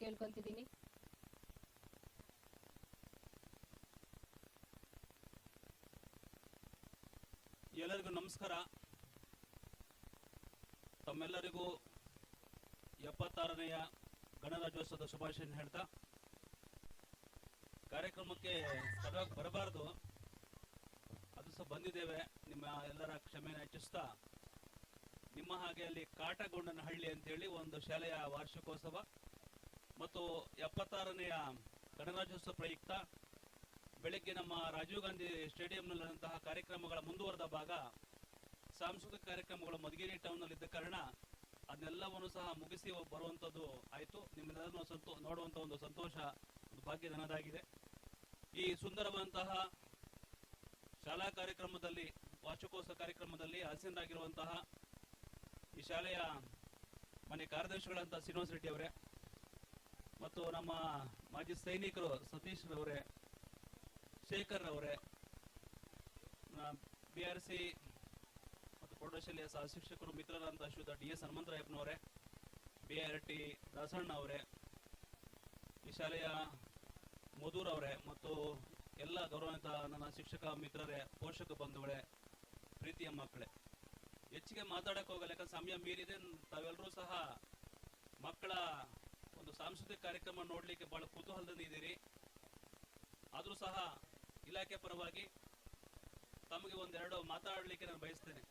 ಕೇಳ್ಕೊಂತಿದ್ದೀನಿ. ಎಲ್ಲರಿಗೂ ನಮಸ್ಕಾರ. ತಮ್ಮೆಲ್ಲರಿಗೂ ಎಪ್ಪತ್ತಾರನೆಯ ಗಣರಾಜ್ಯೋತ್ಸವದ ಶುಭಾಶಯ ಹೇಳ್ತಾ, ಕಾರ್ಯಕ್ರಮಕ್ಕೆ ತಡವಾಗಿ ಬರಬಾರದು. ಅದು ಸಹ ಬಂದಿದ್ದೇವೆ. ನಿಮ್ಮ ಎಲ್ಲರ ಕ್ಷಮೆಯನ್ನು ಹೆಚ್ಚಿಸ್ತಾ, ನಿಮ್ಮ ಹಾಗೆ ಅಲ್ಲಿ ಕಾಟಗೊಂಡನಹಳ್ಳಿ ಅಂತೇಳಿ ಒಂದು ಶಾಲೆಯ ವಾರ್ಷಿಕೋತ್ಸವ. ಮತ್ತು ಎಪ್ಪತ್ತಾರನೆಯ ಗಣರಾಜ್ಯೋತ್ಸವ ಪ್ರಯುಕ್ತ ಬೆಳಗ್ಗೆ ನಮ್ಮ ರಾಜೀವ್ ಗಾಂಧಿ ಸ್ಟೇಡಿಯಂನಲ್ಲಿರುವಂತಹ ಕಾರ್ಯಕ್ರಮಗಳ ಮುಂದುವರೆದ ಭಾಗ, ಸಾಂಸ್ಕೃತಿಕ ಕಾರ್ಯಕ್ರಮಗಳು ಮಧುಗಿರಿ ಟೌನ್ನಲ್ಲಿ ಇದ್ದ ಕಾರಣ ಅದನ್ನೆಲ್ಲವನ್ನು ಸಹ ಮುಗಿಸಿ ಬರುವಂಥದ್ದು ಆಯಿತು. ನಿಮ್ಮೆಲ್ಲರನ್ನು ಸಂತೋ ನೋಡುವಂಥ ಒಂದು ಸಂತೋಷ ಭಾಗ್ಯ ನನ್ನದಾಗಿದೆ. ಈ ಸುಂದರವಾದಂತಹ ಶಾಲಾ ಕಾರ್ಯಕ್ರಮದಲ್ಲಿ, ವಾರ್ಷಿಕೋತ್ಸವ ಕಾರ್ಯಕ್ರಮದಲ್ಲಿ ಆಸೀನರಾಗಿರುವಂತಹ ಈ ಶಾಲೆಯ ಮನೆ ಕಾರ್ಯದರ್ಶಿಗಳಂತ ಶ್ರೀನಿವಾಸ ರೆಡ್ಡಿ ಅವರೇ ಮತ್ತು ನಮ್ಮ ಮಾಜಿ ಸೈನಿಕರು ಸತೀಶ್ ರವರೇ, ಶೇಖರ್ ಅವರೇ ಬಿ ಆರ್ ಸಿ ಮತ್ತು ಪ್ರೌಢಶಾಲೆಯ ಸಹ ಶಿಕ್ಷಕರು, ಮಿತ್ರರಾದಂಥ ಶ್ರೀಯುತ ಡಿ ಎಸ್ ಹನುಮಂತರಾಯಪ್ಪನವರೇ ಬಿ ಆರ್ ಟಿ ದಾಸಣ್ಣ ಅವರೇ ಈ ಶಾಲೆಯ ಮಧುರ್ ಅವರೇ ಮತ್ತು ಎಲ್ಲ ಗೌರವಾನ್ವಿತ ನನ್ನ ಶಿಕ್ಷಕ ಮಿತ್ರರೇ, ಪೋಷಕ ಬಂಧುಗಳೇ, ಪ್ರೀತಿಯ ಮಕ್ಕಳೇ. ಹೆಚ್ಚಿಗೆ ಮಾತಾಡಕ್ಕೆ ಹೋಗಲ್ಲ ಯಾಕಂದ್ರೆ ಸಮಯ ಮೀರಿದೆ, ತಾವೆಲ್ಲರೂ ಸಹ ಮಕ್ಕಳ ಒಂದು ಸಾಂಸ್ಕೃತಿಕ ಕಾರ್ಯಕ್ರಮ ನೋಡ್ಲಿಕ್ಕೆ ಬಹಳ ಕುತೂಹಲದಿಂದ ಇದ್ದೀರಿ. ಆದರೂ ಸಹ ಇಲಾಖೆ ಪರವಾಗಿ ತಮಗೆ ಒಂದೆರಡು ಮಾತಾಡಲಿಕ್ಕೆ ನಾನು ಬಯಸ್ತೇನೆ.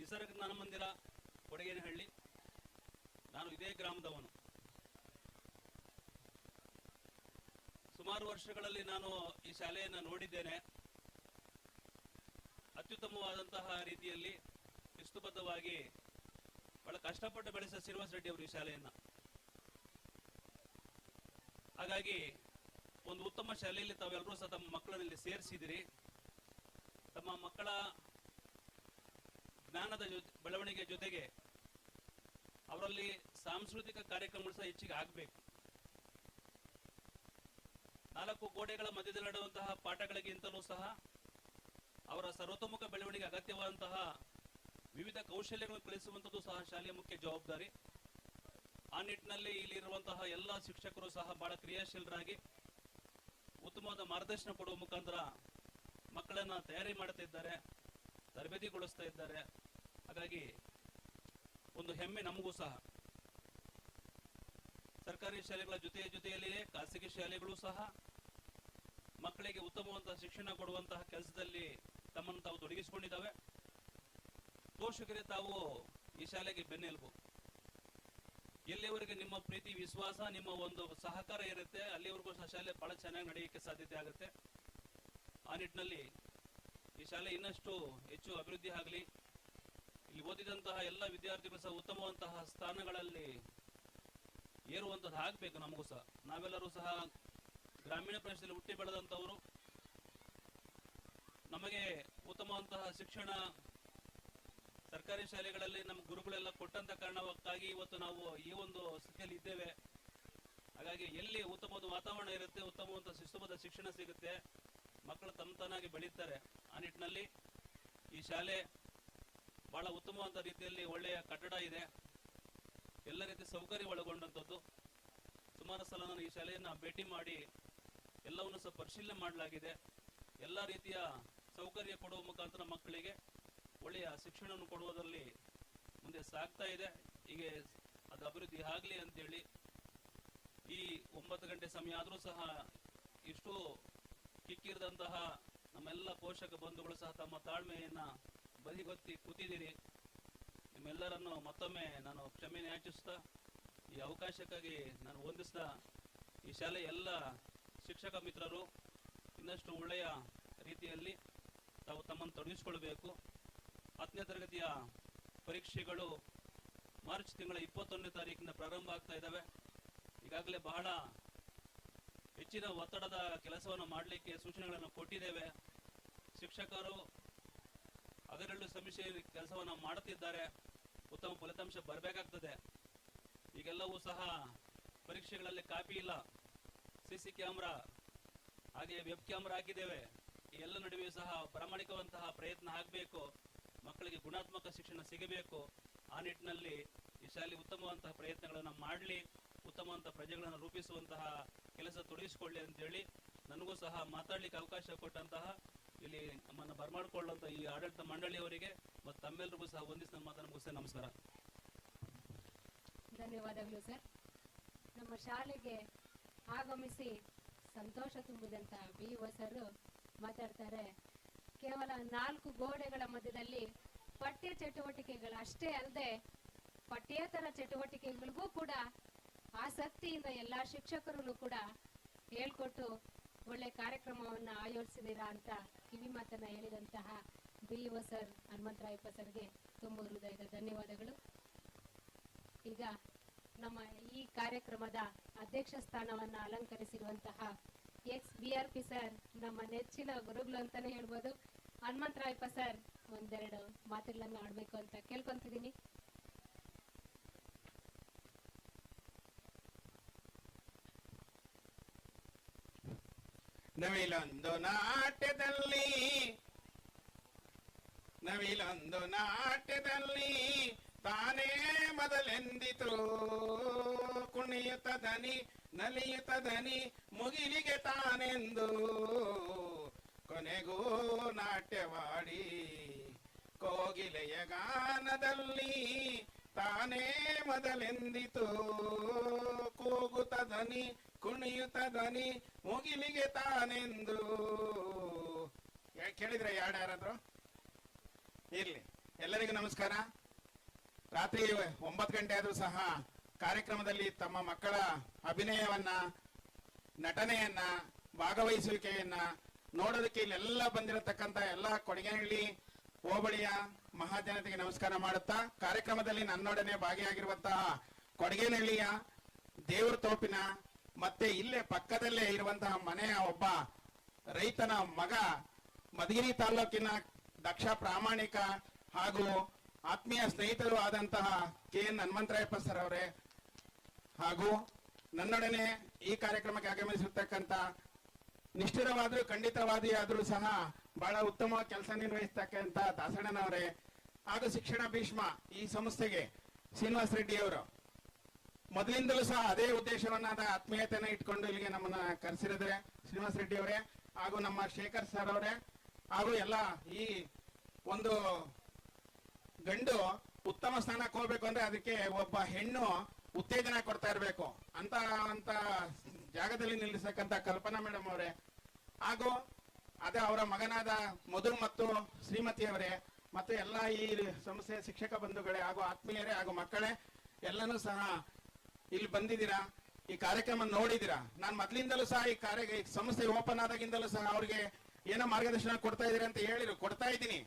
ನಿಸರ್ಗ ಜ್ಞಾನ ಮಂದಿರ ಕೊಡಗೇನಹಳ್ಳಿ. ನಾನು ಇದೇ ಗ್ರಾಮದವನು. ಸುಮಾರು ವರ್ಷಗಳಲ್ಲಿ ನಾನು ಈ ಶಾಲೆಯನ್ನು ನೋಡಿದ್ದೇನೆ. ಅತ್ಯುತ್ತಮವಾದಂತಹ ರೀತಿಯಲ್ಲಿ ಶಿಸ್ತುಬದ್ಧವಾಗಿ ಬಹಳ ಕಷ್ಟಪಟ್ಟು ಬೆಳೆಸಿದ ಶ್ರೀನಿವಾಸ ರೆಡ್ಡಿ ಅವರು ಈ ಶಾಲೆಯನ್ನ. ಹಾಗಾಗಿ ಒಂದು ಉತ್ತಮ ಶಾಲೆಯಲ್ಲಿ ತಾವೆಲ್ಲರೂ ಸಹ ತಮ್ಮ ಮಕ್ಕಳಲ್ಲಿ ಸೇರಿಸಿದಿರಿ ತಮ್ಮ ಮಕ್ಕಳ ಜ್ಞಾನದ ಬೆಳವಣಿಗೆ ಜೊತೆಗೆ ಅವರಲ್ಲಿ ಸಾಂಸ್ಕೃತಿಕ ಕಾರ್ಯಕ್ರಮಗಳು ಸಹ ಹೆಚ್ಚಿಗೆ ಆಗಬೇಕು. ನಾಲ್ಕು ಗೋಡೆಗಳ ಮಧ್ಯದಲ್ಲಿ ನಡೆಯುವಂತಹ ಪಾಠಗಳಿಗಿಂತಲೂ ಸಹ ಅವರ ಸರ್ವತೋಮುಖ ಬೆಳವಣಿಗೆ ಅಗತ್ಯವಾದಂತಹ ವಿವಿಧ ಕೌಶಲ್ಯಗಳನ್ನು ಕಲಿಸುವಂಥದ್ದು ಸಹ ಶಾಲೆಯ ಮುಖ್ಯ ಜವಾಬ್ದಾರಿ. ಆ ನಿಟ್ಟಿನಲ್ಲಿ ಇಲ್ಲಿರುವಂತಹ ಎಲ್ಲ ಶಿಕ್ಷಕರು ಸಹ ಬಹಳ ಕ್ರಿಯಾಶೀಲರಾಗಿ ಉತ್ತಮವಾದ ಮಾರ್ಗದರ್ಶನ ಕೊಡುವ ಮುಖಾಂತರ ಮಕ್ಕಳನ್ನ ತಯಾರಿ ಮಾಡ್ತಾ ಇದ್ದಾರೆ, ತರಬೇತಿಗೊಳಿಸ್ತಾ ಇದ್ದಾರೆ. ಹಾಗಾಗಿ ಒಂದು ಹೆಮ್ಮೆ ನಮಗೂ ಸಹ. ಸರ್ಕಾರಿ ಶಾಲೆಗಳ ಜೊತೆ ಜೊತೆಯಲ್ಲಿಯೇ ಖಾಸಗಿ ಶಾಲೆಗಳು ಸಹ ಮಕ್ಕಳಿಗೆ ಉತ್ತಮವಾದ ಶಿಕ್ಷಣ ಕೊಡುವಂತಹ ಕೆಲಸದಲ್ಲಿ ತಮ್ಮನ್ನು ತಾವು ತೊಡಗಿಸಿಕೊಂಡಿದ್ದಾವೆ. ಪೋಷಕರೇ ತಾವು ಈ ಶಾಲೆಗೆ ಬೆನ್ನೆಲುಬು. ಎಲ್ಲಿವರೆಗೆ ನಿಮ್ಮ ಪ್ರೀತಿ, ವಿಶ್ವಾಸ, ನಿಮ್ಮ ಒಂದು ಸಹಕಾರ ಇರುತ್ತೆ, ಅಲ್ಲಿವರೆಗೂ ಸಹ ಶಾಲೆ ಬಹಳ ಚೆನ್ನಾಗಿ ನಡೆಯಕ್ಕೆ ಸಾಧ್ಯತೆ ಆಗುತ್ತೆ. ಆ ನಿಟ್ಟಿನಲ್ಲಿ ಈ ಶಾಲೆ ಇನ್ನಷ್ಟು ಹೆಚ್ಚು ಅಭಿವೃದ್ಧಿ ಆಗಲಿ. ಇಲ್ಲಿ ಓದಿದಂತಹ ಎಲ್ಲ ವಿದ್ಯಾರ್ಥಿಗಳು ಸಹ ಉತ್ತಮವಂತಹ ಸ್ಥಾನಗಳಲ್ಲಿ ಏರುವಂತದ್ದು ಆಗ್ಬೇಕು ನಮಗೂ ಸಹ. ನಾವೆಲ್ಲರೂ ಸಹ ಗ್ರಾಮೀಣ ಪ್ರದೇಶದಲ್ಲಿ ಹುಟ್ಟಿ ಬೆಳೆದಂತವರು ನಮಗೆ ಉತ್ತಮವಂತಹ ಶಿಕ್ಷಣ ಸರ್ಕಾರಿ ಶಾಲೆಗಳಲ್ಲಿ ನಮ್ಮ ಗುರುಗಳೆಲ್ಲ ಕೊಟ್ಟಂತ ಕಾರಣಕ್ಕಾಗಿ ಇವತ್ತು ನಾವು ಈ ಒಂದು ಸ್ಥಿತಿಯಲ್ಲಿ ಇದ್ದೇವೆ. ಹಾಗಾಗಿ ಎಲ್ಲಿ ಉತ್ತಮವಾದ ವಾತಾವರಣ ಇರುತ್ತೆ, ಉತ್ತಮವಾದ ಶಿಸ್ತುಬದ್ಧ ಶಿಕ್ಷಣ ಸಿಗುತ್ತೆ, ಮಕ್ಕಳು ತಮ್ಮ ತಾನಾಗಿ ಬೆಳೀತಾರೆ. ಆ ನಿಟ್ಟಿನಲ್ಲಿ ಈ ಶಾಲೆ ಬಹಳ ಉತ್ತಮವಾದ ರೀತಿಯಲ್ಲಿ ಒಳ್ಳೆಯ ಕಟ್ಟಡ ಇದೆ. ಎಲ್ಲ ರೀತಿಯ ಸೌಕರ್ಯ ಒಳಗೊಂಡಂಥದ್ದು. ಸುಮಾರು ಸಲ ನಾನು ಈ ಶಾಲೆಯನ್ನು ಭೇಟಿ ಮಾಡಿ ಎಲ್ಲವನ್ನು ಸಹ ಪರಿಶೀಲನೆ ಮಾಡಲಾಗಿದೆ. ಎಲ್ಲ ರೀತಿಯ ಸೌಕರ್ಯ ಕೊಡುವ ಮುಖಾಂತರ ಮಕ್ಕಳಿಗೆ ಒಳ್ಳೆಯ ಶಿಕ್ಷಣವನ್ನು ಕೊಡುವುದರಲ್ಲಿ ಮುಂದೆ ಸಾಗ್ತಾ ಇದೆ. ಹೀಗೆ ಅದು ಅಭಿವೃದ್ಧಿ ಆಗಲಿ ಅಂತೇಳಿ ಈ ಒಂಬತ್ತು ಗಂಟೆ ಸಮಯ ಆದರೂ ಸಹ ಇಷ್ಟು ಕಿಕ್ಕಿರದಂತಹ ನಮ್ಮೆಲ್ಲ ಪೋಷಕ ಬಂಧುಗಳು ಸಹ ತಮ್ಮ ತಾಳ್ಮೆಯನ್ನ ಬದಿಗೊತ್ತಿ ಕೂತಿದ್ದೀರಿ. ನಿಮ್ಮೆಲ್ಲರನ್ನು ಮತ್ತೊಮ್ಮೆ ನಾನು ಕ್ಷಮೆ ಯಾಚಿಸ್ತಾ, ಈ ಅವಕಾಶಕ್ಕಾಗಿ ನಾನು ವಂದಿಸ್ತಾ, ಈ ಶಾಲೆಯ ಎಲ್ಲ ಶಿಕ್ಷಕ ಮಿತ್ರರು ಇನ್ನಷ್ಟು ಒಳ್ಳೆಯ ರೀತಿಯಲ್ಲಿ ತಾವು ತಮ್ಮನ್ನು ತೊಡಗಿಸಿಕೊಳ್ಬೇಕು. ಹತ್ತನೇ ತರಗತಿಯ ಪರೀಕ್ಷೆಗಳು ಮಾರ್ಚ್ ತಿಂಗಳ ಇಪ್ಪತ್ತೊಂದನೇ ತಾರೀಕಿನ ಪ್ರಾರಂಭ ಆಗ್ತಾ ಇದ್ದಾವೆ. ಈಗಾಗಲೇ ಬಹಳ ಹೆಚ್ಚಿನ ಒತ್ತಡದ ಕೆಲಸವನ್ನು ಮಾಡಲಿಕ್ಕೆ ಸೂಚನೆಗಳನ್ನು ಕೊಟ್ಟಿದ್ದೇವೆ. ಶಿಕ್ಷಕರು ಅದರಲ್ಲೂ ಸಮೀಕ್ಷೆ ಕೆಲಸವನ್ನು ಮಾಡುತ್ತಿದ್ದಾರೆ. ಉತ್ತಮ ಫಲಿತಾಂಶ ಬರಬೇಕಾಗ್ತದೆ. ಈಗೆಲ್ಲವೂ ಸಹ ಪರೀಕ್ಷೆಗಳಲ್ಲಿ ಕಾಪಿ ಇಲ್ಲ. ಸಿ ಸಿ ಕ್ಯಾಮ್ರಾ ಹಾಗೆ ವೆಬ್ ಕ್ಯಾಮ್ರಾ ಹಾಕಿದ್ದೇವೆ. ಈ ಎಲ್ಲ ನಡುವೆ ಸಹ ಪ್ರಾಮಾಣಿಕವಂತಹ ಪ್ರಯತ್ನ ಆಗಬೇಕು. ಮಕ್ಕಳಿಗೆ ಗುಣಾತ್ಮಕ ಶಿಕ್ಷಣ ಸಿಗಬೇಕು, ಆ ನಿಟ್ಟಿನಲ್ಲಿ ಈ ಶಾಲೆ ಉತ್ತಮವಂತಹ ಪ್ರಯತ್ನಗಳನ್ನು ಮಾಡಲಿ, ಉತ್ತಮವಂತ ಪ್ರಜೆಗಳನ್ನು ರೂಪಿಸುವಂತಹ ಕೆಲಸ ತೊಡಗಿಸಿಕೊಳ್ಳಿ ಅಂತ ಹೇಳಿ ನನಗೂ ಸಹ ಮಾತಾಡ್ಲಿಕ್ಕೆ ಅವಕಾಶ ಕೊಟ್ಟಂತಹ ಇಲ್ಲಿ ನಮ್ಮನ್ನು ಬರಮಾಡಿಕೊಳ್ಳುವಂತ ಈ ಆಡಳಿತ ಮಂಡಳಿಯವರಿಗೆ ಮತ್ತು ತಮ್ಮೆಲ್ಲರಿಗೂ ಸಹ ವಂದಿಸಿ ನನ್ನ ಮಾತನ್ನು ಮುಗಿಸ್ತೇನೆ. ನಮಸ್ಕಾರ. ಧನ್ಯವಾದಗಳು ಸರ್. ನಮ್ಮ ಶಾಲೆಗೆ ಆಗಮಿಸಿ ಸಂತೋಷ ತುಂಬಿದಂತ ಬಿ ಸರ್ ಮಾತಾಡ್ತಾರೆ. ಕೇವಲ ನಾಲ್ಕು ಗೋಡೆಗಳ ಮಧ್ಯದಲ್ಲಿ ಪಠ್ಯ ಚಟುವಟಿಕೆಗಳು ಅಷ್ಟೇ ಅಲ್ಲದೆ ಪಠ್ಯೇತರ ಚಟುವಟಿಕೆಗಳಿಗೂ ಕೂಡ ಆಸಕ್ತಿಯಿಂದ ಎಲ್ಲಾ ಶಿಕ್ಷಕರು ಕೂಡ ಹೇಳ್ಕೊಟ್ಟು ಒಳ್ಳೆ ಕಾರ್ಯಕ್ರಮವನ್ನ ಆಯೋಜಿಸಿದೀರಾ ಅಂತ ಕಿವಿ ಮಾತನ್ನ ಹೇಳಿದಂತಹ ಬಿ ಸರ್ ಹನುಮಂತರಾಯಪ್ಪ ಸರ್ಗೆ ತುಂಬ ಹೃದಯದ ಧನ್ಯವಾದಗಳು. ಈಗ ನಮ್ಮ ಈ ಕಾರ್ಯಕ್ರಮದ ಅಧ್ಯಕ್ಷ ಸ್ಥಾನವನ್ನ ಅಲಂಕರಿಸಿರುವಂತಹ ex B R P sir ನಮ್ಮ ನೆಚ್ಚಿನ ಗುರುಗಳು ಅಂತಾನೆ ಹೇಳ್ಬೋದು. ಹನುಮಂತರಾಯಪ್ಪ ಸರ್ ಒಂದೆರಡು ಮಾತುಗಳನ್ನ ಆಡ್ಬೇಕು ಅಂತ ಕೇಳ್ಕೊಂತಿದ್ದೀನಿ. ನವಿಲೊಂದು ನಾಟ್ಯದಲ್ಲಿ ನವಿಲೊಂದು ನಾಟ್ಯದಲ್ಲಿ ತಾನೇ ಮೊದಲೆಂದಿತು. ಕುಣಿಯುತ್ತ ದನಿ ನಲಿಯುತ್ತ ಧನಿ ಮುಗಿಲಿಗೆ ತಾನೆಂದು. ಕೊನೆಗೂ ನಾಟ್ಯವಾಡಿ ಕೋಗಿಲೆಯ ಗಾನದಲ್ಲಿ ತಾನೇ ಮೊದಲೆಂದಿತು. ಕೂಗುತ್ತ ಧನಿ ಕುಣಿಯುತ್ತ ಧನಿ ಮುಗಿಲಿಗೆ ತಾನೆಂದು. ಕೇಳಿದ್ರೆ ಯಾರ್ಯಾರಾದ್ರು ಇರ್ಲಿ, ಎಲ್ಲರಿಗೂ ನಮಸ್ಕಾರ. ರಾತ್ರಿ ಒಂಬತ್ತು ಗಂಟೆ ಆದ್ರೂ ಸಹ ಕಾರ್ಯಕ್ರಮದಲ್ಲಿ ತಮ್ಮ ಮಕ್ಕಳ ಅಭಿನಯವನ್ನ, ನಟನೆಯನ್ನ, ಭಾಗವಹಿಸುವಿಕೆಯನ್ನ ನೋಡೋದಕ್ಕೆ ಇಲ್ಲೆಲ್ಲ ಬಂದಿರತಕ್ಕಂತ ಎಲ್ಲ ಕೊಡಗೇನಹಳ್ಳಿ ಹೋಬಳಿಯ ಮಹಾಜನತೆಗೆ ನಮಸ್ಕಾರ ಮಾಡುತ್ತಾ, ಕಾರ್ಯಕ್ರಮದಲ್ಲಿ ನನ್ನೊಡನೆ ಭಾಗಿಯಾಗಿರುವಂತಹ ಕೊಡಗೇನಹಳ್ಳಿಯ ದೇವ್ರ ತೋಪಿನ ಮತ್ತೆ ಇಲ್ಲೇ ಪಕ್ಕದಲ್ಲೇ ಇರುವಂತಹ ಮನೆಯ ಒಬ್ಬ ರೈತನ ಮಗ, ಮಧುಗಿರಿ ತಾಲೂಕಿನ ದಕ್ಷ ಪ್ರಾಮಾಣಿಕ ಹಾಗೂ ಆತ್ಮೀಯ ಸ್ನೇಹಿತರು ಆದಂತಹ ಕೆ ಎನ್ ಹನುಮಂತರಾಯಪ್ಪ ಸರ್ ಅವರೇ ಹಾಗೂ ನನ್ನೊಡನೆ ಈ ಕಾರ್ಯಕ್ರಮಕ್ಕೆ ಆಗಮಿಸಿರ್ತಕ್ಕಂಥ ನಿಷ್ಠುರವಾದರೂ ಖಂಡಿತವಾದಿಯಾದರೂ ಸಹ ಬಹಳ ಉತ್ತಮ ಕೆಲಸ ನಿರ್ವಹಿಸ್ತಕ್ಕಂಥ ದಾಸಣ್ಣನವರೇ ಹಾಗೂ ಶಿಕ್ಷಣ ಭೀಷ್ಮ ಈ ಸಂಸ್ಥೆಗೆ ಶ್ರೀನಿವಾಸ ರೆಡ್ಡಿ ಅವರು. ಮೊದಲಿಂದಲೂ ಸಹ ಅದೇ ಉದ್ದೇಶವನ್ನಾದ ಆತ್ಮೀಯತೆಯನ್ನ ಇಟ್ಕೊಂಡು ಇಲ್ಲಿಗೆ ನಮ್ಮನ್ನ ಕರೆಸಿರಿದ್ರೆ ಶ್ರೀನಿವಾಸ ರೆಡ್ಡಿ ಅವರೇ ಹಾಗೂ ನಮ್ಮ ಶೇಖರ್ ಸರ್ ಅವರೇ ಹಾಗೂ ಎಲ್ಲ ಈ ಒಂದು ಗಂಡು ಉತ್ತಮ ಸ್ಥಾನಕ್ಕೆ ಹೋಗ್ಬೇಕು ಅಂದ್ರೆ ಅದಕ್ಕೆ ಒಬ್ಬ ಹೆಣ್ಣು ಉತ್ತೇಜನ ಕೊಡ್ತಾ ಇರಬೇಕು ಅಂತ ಅಂತ ಜಾಗದಲ್ಲಿ ನಿಲ್ಲಿಸಕ್ಕಂತ ಕಲ್ಪನಾ ಮೇಡಮ್ ಅವರೇ. ಹಾಗೂ ಅದೇ ಅವರ ಮಗನಾದ ಮಧು ಮತ್ತು ಶ್ರೀಮತಿ ಅವರೇ, ಮತ್ತು ಎಲ್ಲ ಈ ಸಂಸ್ಥೆಯ ಶಿಕ್ಷಕ ಬಂಧುಗಳೇ ಹಾಗೂ ಆತ್ಮೀಯರೇ ಹಾಗೂ ಮಕ್ಕಳೇ, ಎಲ್ಲನೂ ಸಹ ಇಲ್ಲಿ ಬಂದಿದ್ದೀರಾ? ಈ ಕಾರ್ಯಕ್ರಮ ನೋಡಿದಿರಾ ನಾನು ಮೊದ್ಲಿಂದಲೂ ಸಹ ಈ ಕಾರ್ಯ ಸಂಸ್ಥೆ ಓಪನ್ ಆದಾಗಿಂದಲೂ ಸಹ ಅವ್ರಿಗೆ ಏನೋ ಮಾರ್ಗದರ್ಶನ ಕೊಡ್ತಾ ಇದ್ದೀರಾ ಅಂತ ಹೇಳಿರು. ಕೊಡ್ತಾ ಇದ್ದೀನಿ.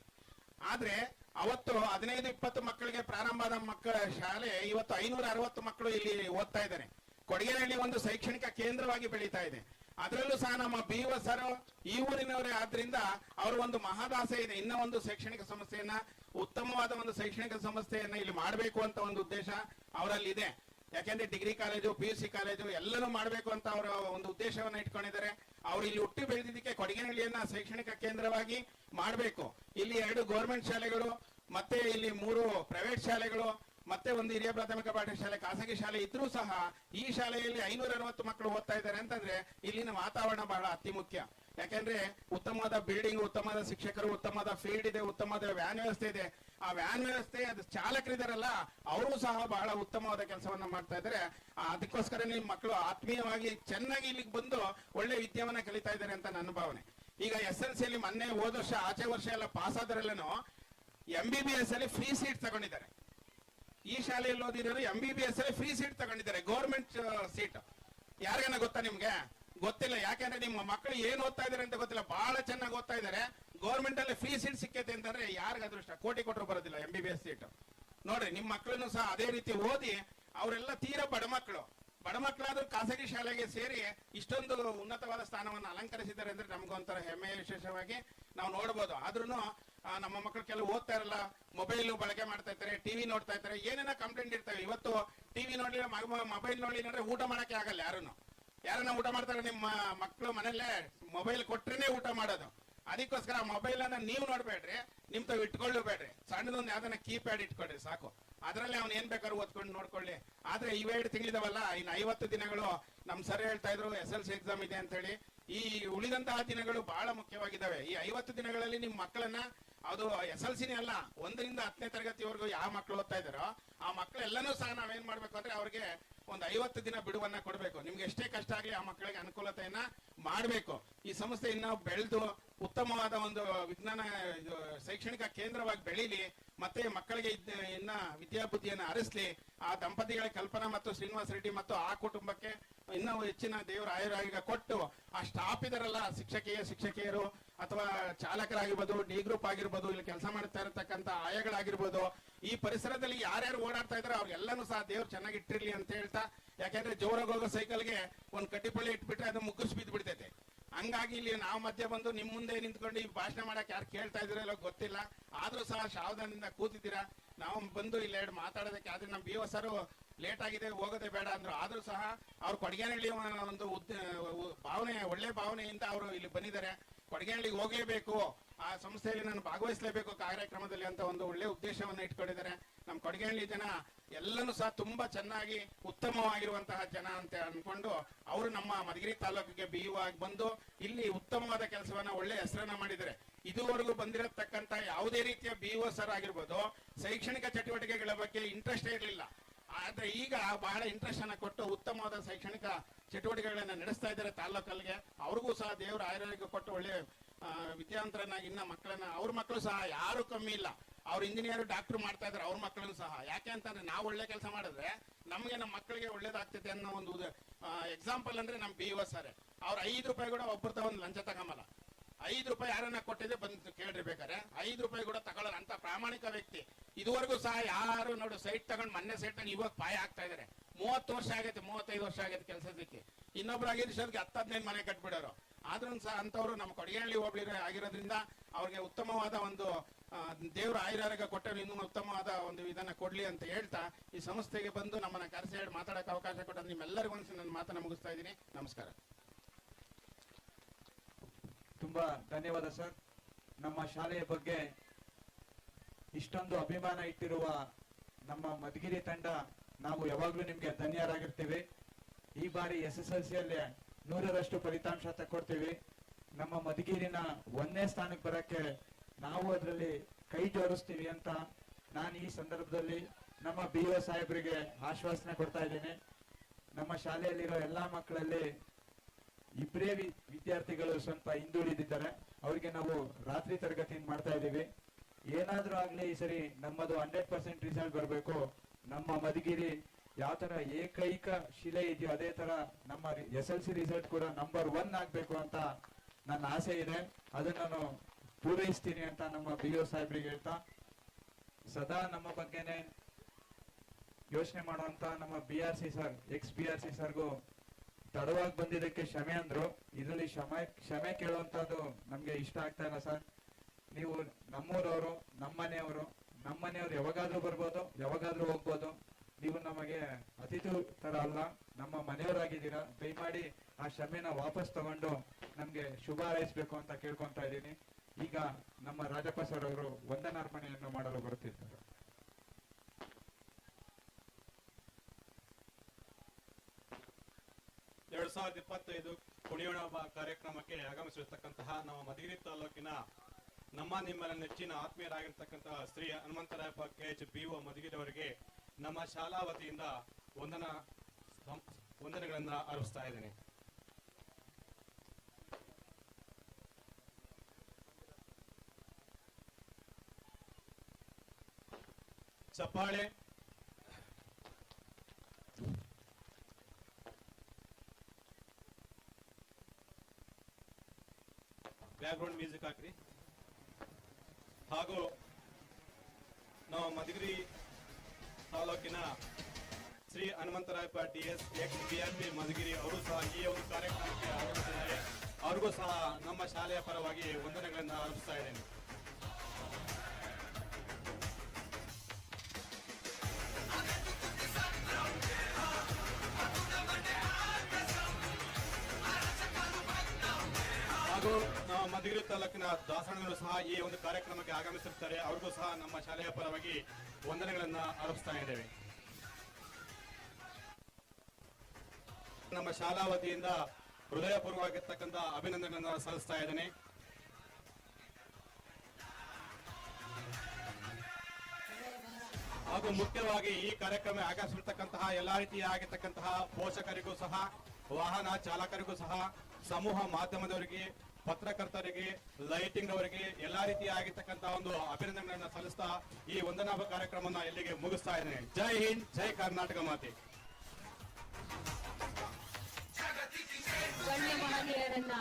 ಆದ್ರೆ ಅವತ್ತು ಹದಿನೈದು, ಇಪ್ಪತ್ತು ಮಕ್ಕಳಿಗೆ ಪ್ರಾರಂಭ ಆದ ಮಕ್ಕಳ ಶಾಲೆ ಇವತ್ತು ಐನೂರ ಅರವತ್ತು ಮಕ್ಕಳು ಇಲ್ಲಿ ಓದ್ತಾ ಇದ್ದಾರೆ. ಕೊಡಗೇನಹಳ್ಳಿ ಒಂದು ಶೈಕ್ಷಣಿಕ ಕೇಂದ್ರವಾಗಿ ಬೆಳೀತಾ ಇದೆ. ಅದರಲ್ಲೂ ಸಹ ನಮ್ಮ ಬಿ ಸರ್ ಈ ಊರಿನವರೇ ಆದ್ರಿಂದ ಅವರು ಒಂದು ಮಹಾದಾಸೆ ಇದೆ. ಇನ್ನ ಒಂದು ಶೈಕ್ಷಣಿಕ ಸಂಸ್ಥೆಯನ್ನ ಉತ್ತಮವಾದ ಒಂದು ಶೈಕ್ಷಣಿಕ ಸಂಸ್ಥೆಯನ್ನ ಇಲ್ಲಿ ಮಾಡಬೇಕು ಅಂತ ಒಂದು ಉದ್ದೇಶ ಅವರಲ್ಲಿ ಇದೆ ಯಾಕೆಂದ್ರೆ degree college P U C college ಎಲ್ಲನೂ ಮಾಡಬೇಕು ಅಂತ ಅವರ ಒಂದು ಉದ್ದೇಶವನ್ನ ಇಟ್ಕೊಂಡಿದ್ದಾರೆ. ಅವ್ರು ಇಲ್ಲಿ ಹುಟ್ಟಿ ಬೆಳೆದಿದ್ದಕ್ಕೆ ಕೊಡಗಿನಹಳ್ಳಿಯನ್ನ ಶೈಕ್ಷಣಿಕ ಕೇಂದ್ರವಾಗಿ ಮಾಡಬೇಕು. ಇಲ್ಲಿ ಎರಡು ಗೌರ್ಮೆಂಟ್ ಶಾಲೆಗಳು, ಮತ್ತೆ ಇಲ್ಲಿ ಮೂರು ಪ್ರೈವೇಟ್ ಶಾಲೆಗಳು, ಮತ್ತೆ ಒಂದು ಹಿರಿಯ ಪ್ರಾಥಮಿಕ ಪಾಠಶಾಲೆ, ಖಾಸಗಿ ಶಾಲೆ ಇದ್ರೂ ಸಹ ಈ ಶಾಲೆಯಲ್ಲಿ ಐನೂರ ಅರವತ್ತು ಮಕ್ಕಳು ಓದ್ತಾ ಇದ್ದಾರೆ ಅಂತಂದ್ರೆ ಇಲ್ಲಿನ ವಾತಾವರಣ ಬಹಳ ಅತಿ ಮುಖ್ಯ. ಯಾಕೆಂದ್ರೆ ಉತ್ತಮವಾದ ಬಿಲ್ಡಿಂಗ್ ಉತ್ತಮವಾದ ಶಿಕ್ಷಕರು, ಉತ್ತಮವಾದ ಫೀಲ್ಡ್ ಇದೆ, ಉತ್ತಮವಾದ ವ್ಯಾನ್ ವ್ಯವಸ್ಥೆ ಇದೆ. ಆ ವ್ಯಾನ್ ವ್ಯವಸ್ಥೆ, ಅದು ಚಾಲಕರಿದಾರಲ್ಲ, ಅವರು ಸಹ ಬಹಳ ಉತ್ತಮವಾದ ಕೆಲಸವನ್ನ ಮಾಡ್ತಾ ಇದ್ದಾರೆ ಅದಕ್ಕೋಸ್ಕರ ನಿಮ್ಮ ಮಕ್ಕಳು ಆತ್ಮೀಯವಾಗಿ ಚೆನ್ನಾಗಿ ಇಲ್ಲಿಗೆ ಬಂದು ಒಳ್ಳೆ ವಿದ್ಯಾವನ್ನ ಕಲಿತಾ ಇದ್ದಾರೆ ಅಂತ ನನ್ನ ಭಾವನೆ. ಈಗ ಎಸ್ ಎಲ್ ಸಿ ಅಲ್ಲಿ ಮೊನ್ನೆ ಹೋದ ವರ್ಷ, ಆಚೆ ವರ್ಷ ಎಲ್ಲ ಪಾಸ್ ಆದ್ರಲ್ಲೇನು ಎಂ ಬಿ ಬಿ ಎಸ್ ಅಲ್ಲಿ ಫ್ರೀ ಸೀಟ್ ತಗೊಂಡಿದ್ದಾರೆ. ಈ ಶಾಲೆಯಲ್ಲಿ ಓದಿರೋರು ಎಂ ಬಿ ಬಿ ಎಸ್ ಅಲ್ಲಿ ಫ್ರೀ ಸೀಟ್ ತಗೊಂಡಿದ್ದಾರೆ ಗೌರ್ಮೆಂಟ್ ಸೀಟ್ ಯಾರಿಗಾನ ಗೊತ್ತಾ ನಿಮ್ಗೆ? ಗೊತ್ತಿಲ್ಲ. ಯಾಕೆಂದ್ರೆ ನಿಮ್ಮ ಮಕ್ಕಳು ಏನ್ ಓದ್ತಾ ಇದಾರೆ ಅಂತ ಗೊತ್ತಿಲ್ಲ. ಬಹಳ ಚೆನ್ನಾಗಿ ಓದ್ತಾ ಇದಾರೆ. ಗೌರ್ಮೆಂಟ್ ಅಲ್ಲಿ ಫ್ರೀ ಸೀಟ್ ಸಿಕ್ಕೈತೆ ಅಂತಂದ್ರೆ ಯಾರಿಗ ಅದೃಷ್ಟ? ಕೋಟಿ ಕೊಟ್ಟರು ಬರೋದಿಲ್ಲ M B B S seat ನೋಡ್ರಿ ನಿಮ್ ಮಕ್ಕಳನ್ನು ಸಹ ಅದೇ ರೀತಿ ಓದಿ ಅವರೆಲ್ಲ ತೀರಾ ಬಡ ಮಕ್ಕಳು ಬಡ ಮಕ್ಕಳಾದ್ರೂ ಖಾಸಗಿ ಶಾಲೆಗೆ ಸೇರಿ ಇಷ್ಟೊಂದು ಉನ್ನತವಾದ ಸ್ಥಾನವನ್ನು ಅಲಂಕರಿಸಿದ್ದಾರೆ ಅಂದ್ರೆ ನಮ್ಗೊಂಥರ ಹೆಮ್ಮೆ ವಿಶೇಷವಾಗಿ ನಾವು ನೋಡ್ಬೋದು. ಆದ್ರೂ ನಮ್ಮ ಮಕ್ಕಳು ಕೆಲವು ಓದ್ತಾ ಇರಲ್ಲ ಮೊಬೈಲ್ ಬಳಕೆ ಮಾಡ್ತಾ ಇರ್ತಾರೆ ಟಿವಿ ನೋಡ್ತಾ ಇರ್ತಾರೆ ಏನೇನೋ ಕಂಪ್ಲೇಂಟ್ ಇರ್ತವೆ. ಇವತ್ತು ಟಿವಿ ನೋಡ್ಲಿಲ್ಲ ಮೊಬೈಲ್ ನೋಡ್ಲಿಲ್ಲ ಅಂದ್ರೆ ಊಟ ಮಾಡಕ್ಕೆ ಆಗಲ್ಲ ಯಾರನ್ನು ಯಾರನ್ನ ಊಟ ಮಾಡ್ತಾರೆ? ನಿಮ್ಮ ಮಕ್ಕಳು ಮನೆಯಲ್ಲೇ ಮೊಬೈಲ್ ಕೊಟ್ರೇನೆ ಊಟ ಮಾಡೋದು. ಅದಕ್ಕೋಸ್ಕರ ಮೊಬೈಲ್ ಅನ್ನ ನೀವು ನೋಡ್ಬೇಡ್ರಿ, ನಿಮ್ ತಾವ್ ಇಟ್ಕೊಳ್ಳಬೇಡ್ರಿ. ಸಣ್ಣದೊಂದು ಯಾವ್ದನ್ನ ಕೀಪ್ಯಾಡ್ ಇಟ್ಕೊಳ್ರಿ, ಸಾಕು. ಅದರಲ್ಲಿ ಅವ್ನು ಏನ್ ಬೇಕಾದ್ರೂ ಓದ್ಕೊಂಡು ನೋಡ್ಕೊಳ್ಳಿ. ಆದ್ರೆ ಇವೆರಡು ತಿಂಗಳಿದಾವಲ್ಲ, ಇನ್ನು ಐವತ್ತು ದಿನಗಳು ನಮ್ ಸರ್ ಹೇಳ್ತಾ ಇದ್ರು ಎಸ್ ಎಲ್ ಸಿ ಎಕ್ಸಾಮ್ ಇದೆ ಅಂತ ಹೇಳಿ ಈ ಉಳಿದಂತಹ ದಿನಗಳು ಬಹಳ ಮುಖ್ಯವಾಗಿದ್ದಾವೆ. ಈ ಐವತ್ತು ದಿನಗಳಲ್ಲಿ ನಿಮ್ ಮಕ್ಕಳನ್ನ ಅದು ಎಸ್ ಎಲ್ ಸಿನೇ ಅಲ್ಲ, ಒಂದರಿಂದ ಹತ್ತನೇ ತರಗತಿವರೆಗೂ ಯಾವ ಮಕ್ಕಳು ಓದ್ತಾ ಇದ್ದಾರೋ, ಆ ಮಕ್ಕಳೆಲ್ಲನೂ ಸಹ ನಾವೇನ್ ಮಾಡ್ಬೇಕು ಅಂದ್ರೆ ಅವ್ರಿಗೆ ಒಂದು ಐವತ್ತು ದಿನ ಬಿಡುವನ್ನ ಕೊಡಬೇಕು. ನಿಮ್ಗೆ ಎಷ್ಟೇ ಕಷ್ಟ ಆಗಲಿ ಆ ಮಕ್ಕಳಿಗೆ ಅನುಕೂಲತೆಯನ್ನ ಮಾಡ್ಬೇಕು. ಈ ಸಂಸ್ಥೆ ಇನ್ನ ಬೆಳೆದು ಉತ್ತಮವಾದ ಒಂದು ವಿಜ್ಞಾನ ಶೈಕ್ಷಣಿಕ ಕೇಂದ್ರವಾಗಿ ಬೆಳೀಲಿ, ಮತ್ತೆ ಮಕ್ಕಳಿಗೆ ಇನ್ನ ವಿದ್ಯಾಬುದ್ಧಿಯನ್ನು ಹರಿಸ್ಲಿ ಆ ದಂಪತಿಗಳ ಕಲ್ಪನಾ ಮತ್ತು ಶ್ರೀನಿವಾಸ ರೆಡ್ಡಿ ಮತ್ತು ಆ ಕುಟುಂಬಕ್ಕೆ ಇನ್ನೂ ಹೆಚ್ಚಿನ ದೇವರ ಆಯುರ್ವೇಗ ಕೊಟ್ಟು, ಆ ಸ್ಟಾಫ್ ಇದಾರಲ್ಲ, ಶಿಕ್ಷಕಿಯ, ಶಿಕ್ಷಕಿಯರು ಅಥವಾ ಚಾಲಕರಾಗಿರ್ಬೋದು ಡಿ ಗ್ರೂಪ್ ಆಗಿರ್ಬೋದು, ಇಲ್ಲಿ ಕೆಲಸ ಮಾಡ್ತಾ ಇರತಕ್ಕಂತ ಆಯಗಳಾಗಿರ್ಬೋದು, ಈ ಪರಿಸರದಲ್ಲಿ ಯಾರ್ಯಾರು ಓಡಾಡ್ತಾ ಇದಾರೆ ಅವ್ರಿಗೆಲ್ಲಾನು ಸಹ ದೇವ್ರು ಚೆನ್ನಾಗಿ ಇಟ್ಟಿರ್ಲಿ ಅಂತ ಹೇಳ್ತಾ, ಯಾಕಂದ್ರೆ ಜೋರಾಗಿ ಹೋಗೋ ಸೈಕಲ್ಗೆ ಒಂದ್ ಕಟ್ಟಿಪಳ್ಳಿ ಇಟ್ಬಿಟ್ರೆ ಅದು ಮುಗ್ಗಿಸ್ ಬಿದ್ದು ಬಿಡ್ತೈತೆ ಹಂಗಾಗಿ ಇಲ್ಲಿ ನಾವು ಮಧ್ಯೆ ಬಂದು ನಿಮ್ ಮುಂದೆ ನಿಂತ್ಕೊಂಡು ಈ ಭಾಷಣ ಮಾಡಕ್ ಯಾರು ಕೇಳ್ತಾ ಇದಿರೋ ಗೊತ್ತಿಲ್ಲ. ಆದ್ರೂ ಸಹ ಸಾವಧಾನದಿಂದ ಕೂತಿದ್ದೀರಾ. ನಾವು ಬಂದು ಇಲ್ಲಿ ಎರಡು ಮಾತಾಡೋದಕ್ಕೆ, ಆದ್ರೆ ನಮ್ ಬಿ ಸರ್ ಲೇಟ್ ಆಗಿದೆ ಹೋಗೋದೇ ಬೇಡ ಅಂದ್ರು. ಆದ್ರೂ ಸಹ ಅವ್ರು ಕೊಡಗೇನಹಳ್ಳಿ ಒಂದು ಭಾವನೆ, ಒಳ್ಳೆ ಭಾವನೆಯಿಂದ ಅವರು ಇಲ್ಲಿ ಬಂದಿದ್ದಾರೆ. ಕೊಡಗೇನಹಳ್ಳಿಗೆ ಹೋಗಲೇಬೇಕು. ಆ ಸಂಸ್ಥೆಯಲ್ಲಿ ನಾನು ಭಾಗವಹಿಸಲೇಬೇಕು ಕಾರ್ಯಕ್ರಮದಲ್ಲಿ ಅಂತ ಒಂದು ಒಳ್ಳೆ ಉದ್ದೇಶವನ್ನ ಇಟ್ಕೊಂಡಿದ್ದಾರೆ. ನಮ್ಮ ಕೊಡಗೇನಹಳ್ಳಿ ಜನ ಎಲ್ಲನೂ ಸಹ ತುಂಬಾ ಚೆನ್ನಾಗಿ, ಉತ್ತಮವಾಗಿರುವಂತಹ ಜನ ಅಂತ ಅನ್ಕೊಂಡು ಅವರು ನಮ್ಮ ಮಧುಗಿರಿ ತಾಲೂಕಿಗೆ ಬಿ ಆಗಿ ಬಂದು ಇಲ್ಲಿ ಉತ್ತಮವಾದ ಕೆಲಸವನ್ನ, ಒಳ್ಳೆ ಹೆಸರನ್ನ ಮಾಡಿದ್ದಾರೆ. ಇದುವರೆಗೂ ಬಂದಿರತಕ್ಕಂತ ಯಾವುದೇ ರೀತಿಯ ಬಿ ಸರ್ ಆಗಿರ್ಬೋದು, ಶೈಕ್ಷಣಿಕ ಚಟುವಟಿಕೆಗಳ ಬಗ್ಗೆ ಇಂಟ್ರೆಸ್ಟ್ ಇರಲಿಲ್ಲ. ಆದ್ರೆ ಈಗ ಬಹಳ ಇಂಟ್ರೆಸ್ಟ್ ಅನ್ನ ಕೊಟ್ಟು ಉತ್ತಮವಾದ ಶೈಕ್ಷಣಿಕ ಚಟುವಟಿಕೆಗಳನ್ನ ನಡೆಸ್ತಾ ಇದ್ದಾರೆ ತಾಲೂಕಲ್ಲಿಗೆ ಅವ್ರಿಗೂ ಸಹ ದೇವರ ಆಯುರ್ವೇದ ಕೊಟ್ಟು ಒಳ್ಳೆ ವಿದ್ಯಾವಂತರನ್ನಾಗಿ ಇನ್ನ ಮಕ್ಕಳನ್ನ, ಅವ್ರ ಮಕ್ಕಳು ಸಹ ಯಾರು ಕಮ್ಮಿ ಇಲ್ಲ. ಅವ್ರ ಇಂಜಿನಿಯರ್ ಡಾಕ್ಟರ್ ಮಾಡ್ತಾ ಇದಾರೆ ಅವ್ರ ಮಕ್ಕಳನ್ನು ಸಹ. ಯಾಕೆ ಅಂತಂದ್ರೆ ನಾವು ಒಳ್ಳೆ ಕೆಲಸ ಮಾಡಿದ್ರೆ ನಮ್ಗೆ ನಮ್ಮ ಮಕ್ಕಳಿಗೆ ಒಳ್ಳೇದಾಗ್ತದೆ ಅನ್ನೋ ಒಂದು ಎಕ್ಸಾಂಪಲ್ ಅಂದ್ರೆ ನಮ್ ಬಿ ಒ ಸರ್. ಅವ್ರ ಐದು ರೂಪಾಯಿ ಕೂಡ ಒಬ್ಬರ ಒಂದು ಲಂಚ ತಗೊಂಬಲ್ಲ. ಐದು ರೂಪಾಯಿ ಯಾರನ್ನ ಕೊಟ್ಟಿದ್ರೆ ಬಂದು ಕೇಳ್ರಿ ಬೇಕಾರೆ ಐದು ರೂಪಾಯಿ ಕೂಡ ತಗೊಳ್ಳಲ್ಲ. ಅಂತ ಪ್ರಾಮಾಣಿಕ ವ್ಯಕ್ತಿ. ಇದುವರೆಗೂ ಸಹ ಯಾರು ನೋಡು, ಸೈಟ್ ತಗೊಂಡ್ ಮೊನ್ನೆ ಸೈಟ್ ತಗೊಂಡು ಇವಾಗ ಪಾಯ ಆಗ್ತಾ ಇದಾರೆ. ಮೂವತ್ತು ವರ್ಷ ಆಗೈತೆ, ಮೂವತ್ತೈದು ವರ್ಷ ಆಗೈತೆ ಕೆಲಸದಕ್ಕೆ ಇನ್ನೊಬ್ರು ಆಗಿರೋದಕ್ಕೆ ಹತ್ತು ಹದಿನೈದು ಮನೆ ಕಟ್ಬಿಡೋರು. ಆದ್ರೂ ಸಹ ಅಂತವ್ರು ನಮ್ಮ ಕೊಡಿಯಳ್ಳಿ ಹೋಬಳಿ ಆಗಿರೋದ್ರಿಂದ ಅವ್ರಿಗೆ ಉತ್ತಮವಾದ ಒಂದು ದೇವರ ಆಯುರ್ವೇಗ ಕೊಟ್ಟರೆ ಇನ್ನೂ ಉತ್ತಮವಾದ ಒಂದು ಇದನ್ನ ಕೊಡ್ಲಿ ಅಂತ ಹೇಳ್ತಾ ಈ ಸಂಸ್ಥೆಗೆ ಬಂದು ನಮ್ಮನ್ನ ಕರೆಸಿ ಹೇಳಿ ಮಾತಾಡಕ್ಕೆ ಅವಕಾಶ ಕೊಟ್ಟು ನಿಮ್ಮೆಲ್ಲರಿಗೂ ಒಂದು ನನ್ನ ಮಾತನ್ನ ಮುಗಿಸ್ತಾ ಇದ್ದೀನಿ. ನಮಸ್ಕಾರ. ತುಂಬಾ ಧನ್ಯವಾದ ಸರ್. ನಮ್ಮ ಶಾಲೆಯ ಬಗ್ಗೆ ಇಷ್ಟೊಂದು ಅಭಿಮಾನ ಇಟ್ಟಿರುವ ನಮ್ಮ ಮಧುಗಿರಿ ತಂಡ ನಾವು ಯಾವಾಗ್ಲೂ ನಿಮ್ಗೆ ಧನ್ಯರಾಗಿರ್ತೇವೆ. ಈ ಬಾರಿ ಎಸ್ ಎಸ್ ಎಲ್ ಸಿಯಲ್ಲಿ ನೂರರಷ್ಟು ಫಲಿತಾಂಶ ತಕ್ಕೊಡ್ತೀವಿ. ನಮ್ಮ ಮಧುಗಿರಿನ ಒಂದನೇ ಸ್ಥಾನಕ್ಕೆ ಬರಕ್ಕೆ ನಾವು ಅದರಲ್ಲಿ ಕೈ ಜೋಡಿಸ್ತೀವಿ ಅಂತ ನಾನು ಈ ಸಂದರ್ಭದಲ್ಲಿ ನಮ್ಮ ಬಿ ಒ ಸಾಹೇಬರಿಗೆ ಆಶ್ವಾಸನೆ ಕೊಡ್ತಾ ಇದ್ದೇನೆ. ನಮ್ಮ ಶಾಲೆಯಲ್ಲಿರೋ ಎಲ್ಲಾ ಮಕ್ಕಳಲ್ಲಿ ಇಬ್ಬರೇ ವಿದ್ಯಾರ್ಥಿಗಳು ಸ್ವಲ್ಪ ಹಿಂದುಳಿದಿದ್ದಾರೆ. ಅವರಿಗೆ ನಾವು ರಾತ್ರಿ ತರಗತಿ ಮಾಡ್ತಾ ಇದ್ದೀವಿ? ಏನಾದ್ರೂ ಆಗ್ಲಿ ಈ ಸರಿ ನಮ್ಮದು ಹಂಡ್ರೆಡ್ ಪರ್ಸೆಂಟ್ ರಿಸಲ್ಟ್ ಬರಬೇಕು. ನಮ್ಮ ಮಧುಗಿರಿ ಯಾವ ತರ ಏಕೈಕ ಶಿಲೆ ಇದೆಯೋ ಅದೇ ತರ ನಮ್ಮ ಎಸ್ ಎಲ್ ಸಿ ರಿಸಲ್ಟ್ ಕೂಡ ನಂಬರ್ ಒನ್ ಆಗ್ಬೇಕು ಅಂತ ನನ್ನ ಆಸೆ ಇದೆ. ಅದನ್ನ ನಾನು ಪೂರೈಸ್ತೀನಿ ಅಂತ ನಮ್ಮ ಬಿ ಒ ಸಾಹೇಬ್ರಿಗೆ ಹೇಳ್ತಾ, ಸದಾ ನಮ್ಮ ಬಗ್ಗೆನೆ ಯೋಚನೆ ಮಾಡುವಂತ ನಮ್ಮ B R C sir, ex B R C ಸರ್ಗೂ ತಡವಾಗಿ ಬಂದಿದ್ದಕ್ಕೆ ಕ್ಷಮೆ ಅಂದ್ರು. ಇದರಲ್ಲಿ ಕ್ಷಮೆ ಕ್ಷಮೆ ಕೇಳುವಂತದ್ದು ನಮ್ಗೆ ಇಷ್ಟ ಆಗ್ತಾ ಇಲ್ಲ ಸರ್. ನೀವು ನಮ್ಮೂರವರು ನಮ್ಮನೆಯವರು ನಮ್ಮನೆಯವ್ರು ಯಾವಾಗಾದ್ರೂ ಬರ್ಬೋದು, ಯಾವಾಗಾದ್ರೂ ಹೋಗ್ಬೋದು. ನೀವು ನಮಗೆ ಅತಿಥಿ ತರ ಅಲ್ಲ, ನಮ್ಮ ಮನೆಯವರಾಗಿದ್ದೀರಾ, ದಯಮಾಡಿ ಆ ಕ್ಷಮೆನ ವಾಪಸ್ ತಗೊಂಡು ನಮ್ಗೆ ಶುಭ ಹಾರೈಸ್ಬೇಕು ಅಂತ ಕೇಳ್ಕೊಂತ ಇದ್ದೀನಿ. ಈಗ ನಮ್ಮ ರಾಜಪ್ಪ ಸರ್ ಅವರು ವಂದನಾರ್ಪಣೆಯನ್ನು ಮಾಡಲು ಬರುತ್ತಿದ್ದಾರೆ. ಎರಡ್ ಸಾವಿರದ ಇಪ್ಪತ್ತೈದು ಕುಣಿಯೋಣ ಬಾ ಕಾರ್ಯಕ್ರಮಕ್ಕೆ ಆಗಮಿಸಿರ್ತಕ್ಕಂತಹ ನಮ್ಮ ಮಧುಗಿರಿ ತಾಲೂಕಿನ ನಮ್ಮ ನಿಮ್ಮ ನೆಚ್ಚಿನ ಆತ್ಮೀಯರಾಗಿರ್ತಕ್ಕಂತಹ Shri Hanumantharayappa K H P O Madhugiri ಅವರಿಗೆ ನಮ್ಮ ಶಾಲಾ ವತಿಯಿಂದ ವಂದನ ವಂದನೆಗಳನ್ನ ಅರ್ಪಿಸ್ತಾ ಇದ್ದೇನೆ. ಚಪ್ಪಾಳೆ ಬ್ಯಾಕ್ಗ್ರೌಂಡ್ ಮ್ಯೂಸಿಕ್ ಹಾಕ್ರಿ. ಹಾಗೂ ನಾವು ಮಧುಗಿರಿ ತಾಲೂಕಿನ Shri Hanumantharayappa D S ex. B R P Madhugiri ಅವರು ಸಹ ಈ ಒಂದು ಕಾರ್ಯಕ್ರಮಕ್ಕೆ ಆಗಮಿಸಿದ್ದಾರೆ. ಅವ್ರಿಗೂ ಸಹ ನಮ್ಮ ಶಾಲೆಯ ಪರವಾಗಿ ವಂದನೆಗಳನ್ನು ಅರ್ಪಿಸ್ತಾ ಇದ್ದೇನೆ. ಹಾಗೂ ಮಧುಗಿರಿ ತಾಲೂಕಿನ ದಾಸಣ್ಣರು ಸಹ ಈ ಒಂದು ಕಾರ್ಯಕ್ರಮಕ್ಕೆ ಆಗಮಿಸಿರ್ತಾರೆ. ಅವ್ರಿಗೂ ಸಹ ನಮ್ಮ ಶಾಲೆಯ ಪರವಾಗಿ ವಂದನೆಗಳನ್ನ ಅರ್ಪಿಸ್ತಾ ಇದ್ದೇವೆ. ನಮ್ಮ ಶಾಲಾ ವತಿಯಿಂದ ಹೃದಯಪೂರ್ವವಾಗಿರ್ತಕ್ಕಂಥ ಅಭಿನಂದನೆಗಳನ್ನ ಸಲ್ಲಿಸ್ತಾ ಇದ್ದೇನೆ. ಹಾಗೂ ಮುಖ್ಯವಾಗಿ ಈ ಕಾರ್ಯಕ್ರಮ ಆಗಮಿಸಿರ್ತಕ್ಕಂತಹ ಎಲ್ಲಾ ರೀತಿಯ ಆಗಿರ್ತಕ್ಕಂತಹ ಪೋಷಕರಿಗೂ ಸಹ, ವಾಹನ ಚಾಲಕರಿಗೂ ಸಹ, ಸಮೂಹ ಮಾಧ್ಯಮದವರಿಗೆ ಪತ್ರಕರ್ತರಿಗೆ ಲೈಟಿಂಗ್ ಅವರಿಗೆ ಎಲ್ಲಾ ರೀತಿಯ ಆಗಿರ್ತಕ್ಕಂತಹ ಒಂದು ಅಭಿನಂದನೆಗಳನ್ನ ಸಲ್ಲಿಸ್ತಾ ಈ ವಂದನಾಭ ಕಾರ್ಯಕ್ರಮನ ಇಲ್ಲಿಗೆ ಮುಗಿಸ್ತಾ ಇದ್ದೇನೆ. ಜೈ ಹಿಂದ್, ಜೈ ಕರ್ನಾಟಕ ಮಾತೆ. ಮಹನೀಯರನ್ನ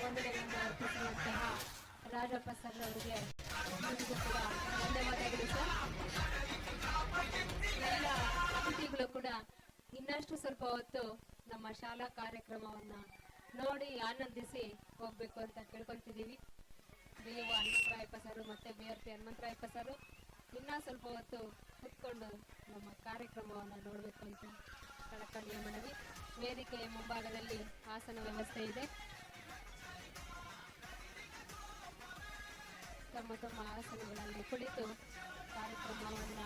ವಂದನೆಗಳನ್ನು ರಾಜಪ್ಪ ಸರ್ ಅವರಿಗೆ ಧನ್ಯವಾದಗಳು ಸರ್. ಇನ್ನಷ್ಟು ಸ್ವಲ್ಪ ಹೊತ್ತು ನಮ್ಮ ಶಾಲಾ ಕಾರ್ಯಕ್ರಮವನ್ನ ನೋಡಿ ಆನಂದಿಸಿ ಹೋಗ್ಬೇಕು ಅಂತ ಕೇಳ್ಕೊಳ್ತಿದ್ದೀವಿ. ಬಿ ಯು ಹನುಮಂತರಾಯಪ್ಪ ಸರ್ ಮತ್ತೆ B R P Hanumantharayappa sir, ಇನ್ನ ಸ್ವಲ್ಪ ಹೊತ್ತು ಕುತ್ಕೊಂಡು ನಮ್ಮ ಕಾರ್ಯಕ್ರಮವನ್ನ ನೋಡ್ಬೇಕು ಅಂತ ಕಳಕಳಿಯ ಮನವಿ. ವೇದಿಕೆಯ ಮುಂಭಾಗದಲ್ಲಿ ಆಸನ ವ್ಯವಸ್ಥೆ ಇದೆ. ತಮ್ಮ ತಮ್ಮ ಆಸನಗಳಲ್ಲಿ ಕುಳಿತು ಕಾರ್ಯಕ್ರಮವನ್ನ